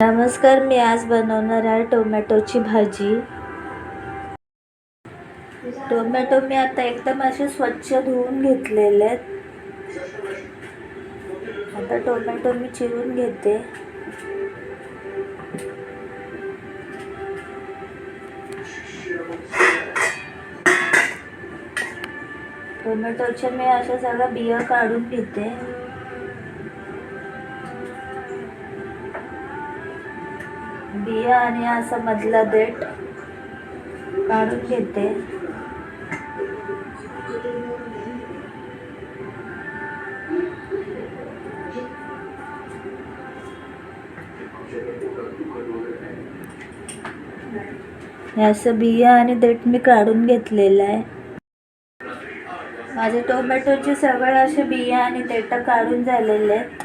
नमस्कार मी आज बनवणार आहे टोमॅटोची भाजी. टोमॅटो मी आता एकदम असे स्वच्छ धुवून घेतलेले आहेत. आता टोमॅटो मी चिरून घेते. टोमॅटोच्या मी अशा सगळ्या बिया काढून घेते. बिया आणि असा मधला देठ काढून घेते. असं बिया आणि देठ मी काढून घेतलेलं आहे. माझे टोमॅटोचे सगळे असे बिया आणि देठ काढून झालेले आहेत.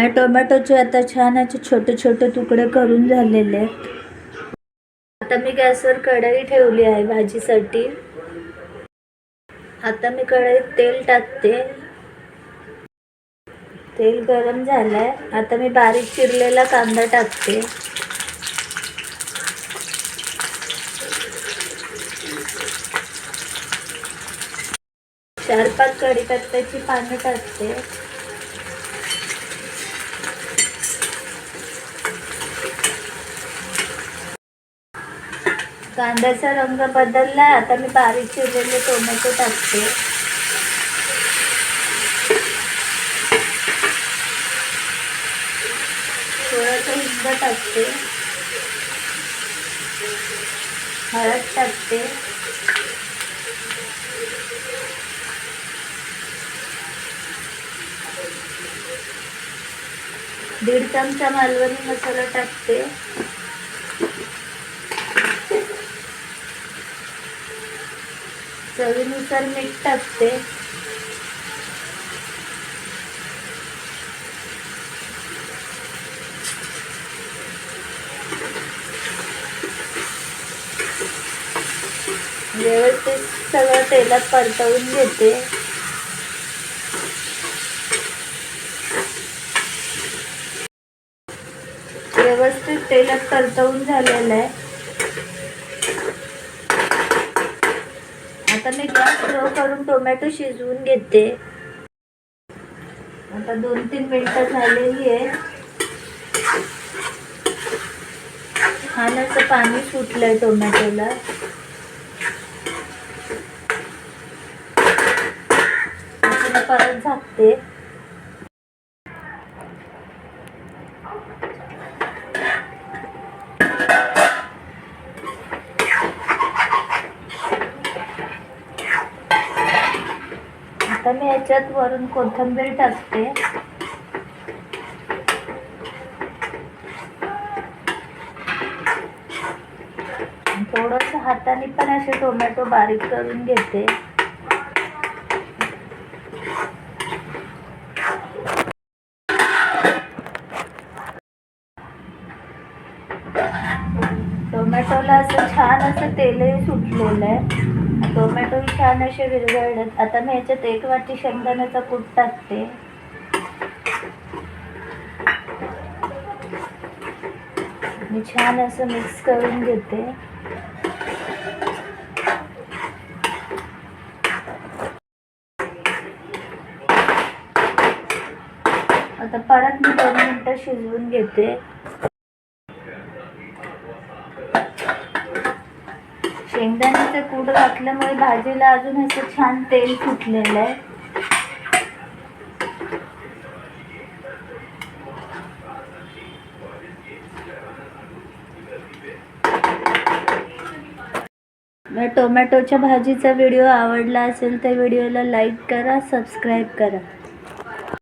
आणि टोमॅटोचे आता छान असे छोटे छोटे तुकडे करून झालेले आहेत. आता मी गॅसवर कढई ठेवली आहे भाजीसाठी. आता मी कढईत तेल टाकते. तेल गरम झालंय. आता मी बारीक चिरलेला कांदा टाकते. चार पाच कढीपत्त्याची पानं टाकते. कांद्याचा रंग बदलला आता मी बारीक चिरलेले टोमॅटो टाकते. थोडंसं हिंग टाकते. हळद टाकते. दीड चमचा मालवणी मसाला टाकते. चवीनुसार मीठ टाकते. व्यवस्थित सगळं तेलात परतवून घेते. व्यवस्थित तेलात परतवून झालेलं आहे. आता मी गॅस स्लो करून टोमॅटो शिजवून घेते. आता दोन तीन मिनटं झालेली आहे. छान असं पाणी सुटलंय टोमॅटोला. आता परत झाकते. ह्याच्यात वरून कोथिंबीर टाकते. थोडस हाताने पण असे टोमॅटो बारीक करून घेते. टोमॅटोला असं छान असं तेलही सुटलेलं आहे. टोमॅटो छान असे विरघळलेत. आता मी ह्याच्यात एक वाटी शेंगदाण्याचा कूट टाकते. मी छान असं मिक्स करून घेते. आता परत मी दोन मिनटं शिजवून घेते. शेंगदाण्याचं कूड घातल्यामुळे भाजीला अजून असं छान तेल फुटलेलं आहे. टोमॅटोच्या भाजीचा व्हिडिओ आवडला असेल तर व्हिडिओला लाईक करा सबस्क्राईब करा.